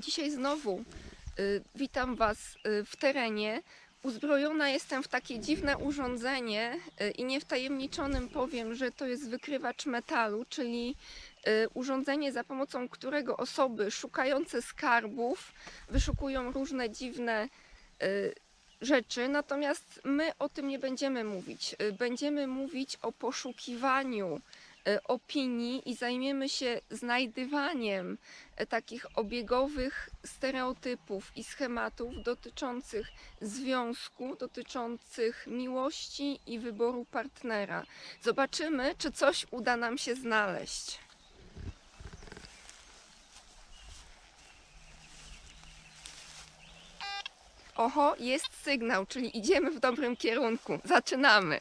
Dzisiaj znowu y, witam Was y, w terenie. Uzbrojona jestem w takie dziwne urządzenie y, i niewtajemniczonym powiem, że to jest wykrywacz metalu, czyli y, urządzenie, za pomocą którego osoby szukające skarbów wyszukują różne dziwne y, rzeczy. Natomiast my o tym nie będziemy mówić. Y, Będziemy mówić o poszukiwaniu opinii i zajmiemy się znajdywaniem e, takich obiegowych stereotypów i schematów dotyczących związku, dotyczących miłości i wyboru partnera. Zobaczymy, czy coś uda nam się znaleźć. Oho, jest sygnał, czyli idziemy w dobrym kierunku. Zaczynamy.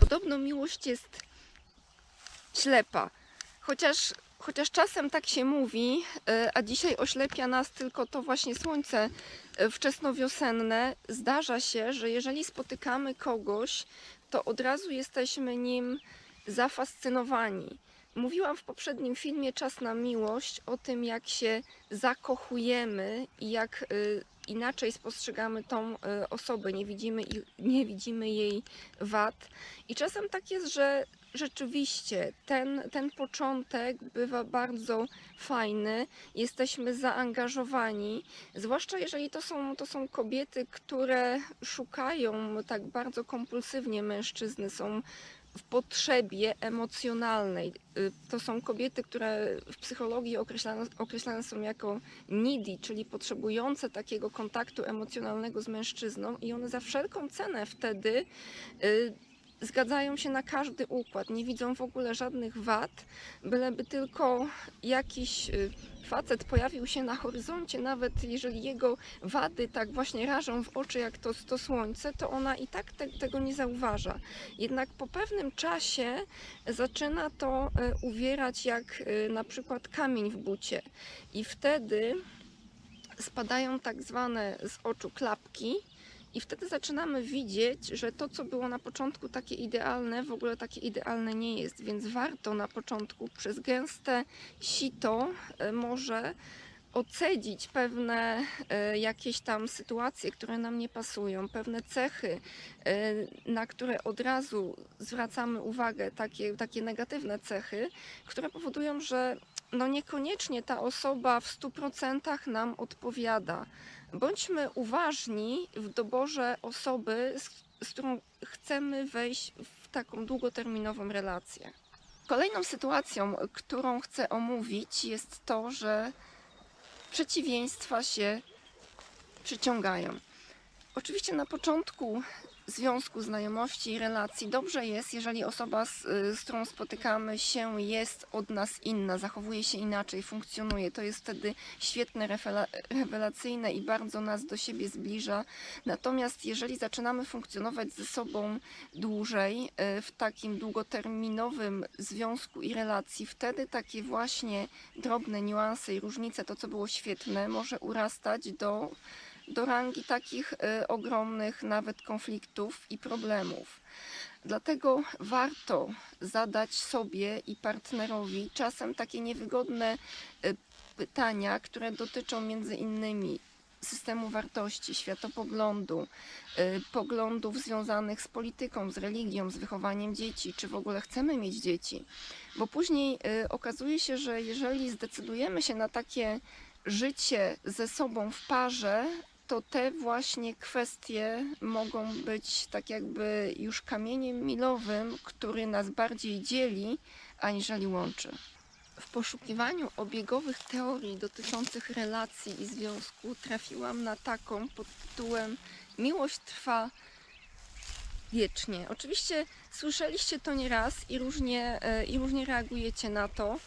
Podobno miłość jest ślepa. Chociaż, chociaż czasem tak się mówi, e, a dzisiaj oślepia nas tylko to właśnie słońce e, wczesnowiosenne, zdarza się, że jeżeli spotykamy kogoś, to od razu jesteśmy nim zafascynowani. Mówiłam w poprzednim filmie Czas na miłość o tym, jak się zakochujemy i jak y, inaczej spostrzegamy tą osobę, nie widzimy, nie widzimy jej wad. I czasem tak jest, że rzeczywiście ten, ten początek bywa bardzo fajny, jesteśmy zaangażowani, zwłaszcza jeżeli to są, to są kobiety, które szukają tak bardzo kompulsywnie mężczyzny, są w potrzebie emocjonalnej. Y, To są kobiety, które w psychologii określane, określane są jako needy, czyli potrzebujące takiego kontaktu emocjonalnego z mężczyzną i one za wszelką cenę wtedy y, zgadzają się na każdy układ, nie widzą w ogóle żadnych wad, byleby tylko jakiś y, facet pojawił się na horyzoncie, nawet jeżeli jego wady tak właśnie rażą w oczy jak to, to słońce, to ona i tak te, tego nie zauważa. Jednak po pewnym czasie zaczyna to y, uwierać jak y, na przykład kamień w bucie i wtedy spadają tak zwane z oczu klapki i wtedy zaczynamy widzieć, że to, co było na początku takie idealne, w ogóle takie idealne nie jest, więc warto na początku przez gęste sito e, może ocedzić pewne e, jakieś tam sytuacje, które nam nie pasują, pewne cechy, e, na które od razu zwracamy uwagę, takie, takie negatywne cechy, które powodują, że no niekoniecznie ta osoba w 100% nam odpowiada. Bądźmy uważni w doborze osoby, z, z którą chcemy wejść w taką długoterminową relację. Kolejną sytuacją, którą chcę omówić, jest to, że przeciwieństwa się przyciągają. Oczywiście na początku związku, znajomości relacji dobrze jest, jeżeli osoba, z, z którą spotykamy się, jest od nas inna, zachowuje się inaczej, funkcjonuje. To jest wtedy świetne, rewela- rewelacyjne i bardzo nas do siebie zbliża. Natomiast jeżeli zaczynamy funkcjonować ze sobą dłużej, e, w takim długoterminowym związku i relacji, wtedy takie właśnie drobne niuanse i różnice, to co było świetne, może urastać do do rangi takich y, ogromnych nawet konfliktów i problemów. Dlatego warto zadać sobie i partnerowi czasem takie niewygodne y, pytania, które dotyczą między innymi systemu wartości, światopoglądu, y, poglądów związanych z polityką, z religią, z wychowaniem dzieci, czy w ogóle chcemy mieć dzieci. Bo później okazuje się, że jeżeli zdecydujemy się na takie życie ze sobą w parze, to te właśnie kwestie mogą być tak jakby już kamieniem milowym, który nas bardziej dzieli, aniżeli łączy. W poszukiwaniu obiegowych teorii dotyczących relacji i związku trafiłam na taką pod tytułem Miłość trwa wiecznie. Oczywiście słyszeliście to nieraz i różnie, e, i różnie reagujecie na to,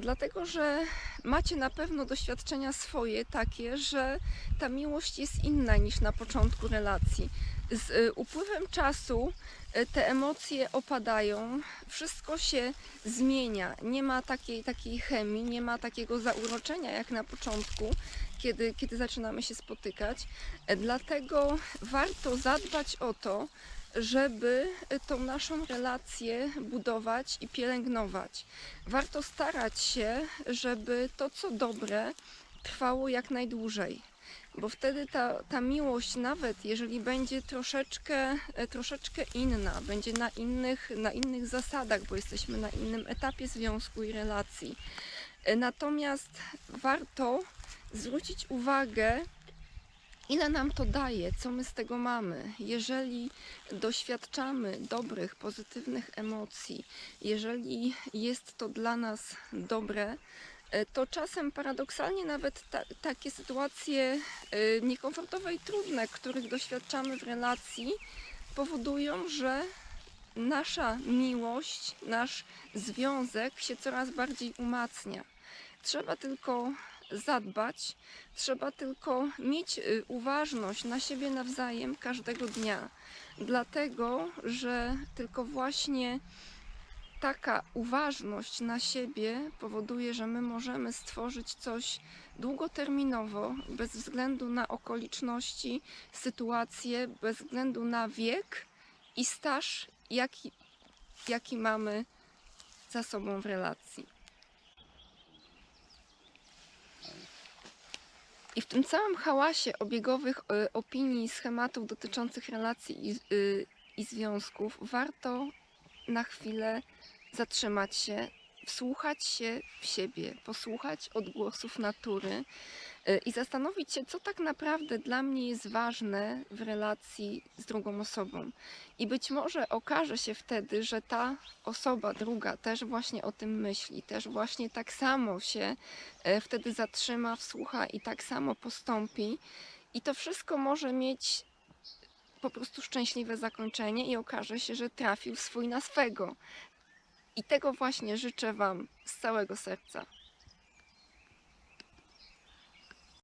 dlatego że macie na pewno doświadczenia swoje takie, że ta miłość jest inna niż na początku relacji. Z y, upływem czasu y, te emocje opadają, wszystko się zmienia. Nie ma takiej, takiej chemii, nie ma takiego zauroczenia jak na początku, kiedy, kiedy zaczynamy się spotykać. E, Dlatego warto zadbać o to, żeby y, tą naszą relację budować i pielęgnować. Warto starać się, żeby to, co dobre, trwało jak najdłużej. Bo wtedy ta, ta miłość, nawet jeżeli będzie troszeczkę, e, troszeczkę inna, będzie na innych, na innych zasadach, bo jesteśmy na innym etapie związku i relacji. E, Natomiast warto zwrócić uwagę, ile nam to daje, co my z tego mamy. Jeżeli doświadczamy dobrych, pozytywnych emocji, jeżeli jest to dla nas dobre, e, to czasem paradoksalnie nawet ta, takie sytuacje e, niekomfortowe i trudne, których doświadczamy w relacji, powodują, że nasza miłość, nasz związek się coraz bardziej umacnia. Trzeba tylko zadbać, trzeba tylko mieć y, uważność na siebie nawzajem każdego dnia. Dlatego, że tylko właśnie taka uważność na siebie powoduje, że my możemy stworzyć coś długoterminowo, bez względu na okoliczności, sytuacje, bez względu na wiek i staż, jaki, jaki mamy za sobą w relacji. I w tym całym hałasie obiegowych y, opinii, schematów dotyczących relacji i, y, i związków, warto na chwilę zatrzymać się, wsłuchać się w siebie, posłuchać odgłosów natury i zastanowić się, co tak naprawdę dla mnie jest ważne w relacji z drugą osobą. I być może okaże się wtedy, że ta osoba druga też właśnie o tym myśli, też właśnie tak samo się e, wtedy zatrzyma, wsłucha i tak samo postąpi. I to wszystko może mieć po prostu szczęśliwe zakończenie i okaże się, że trafił swój na swego. I tego właśnie życzę Wam z całego serca.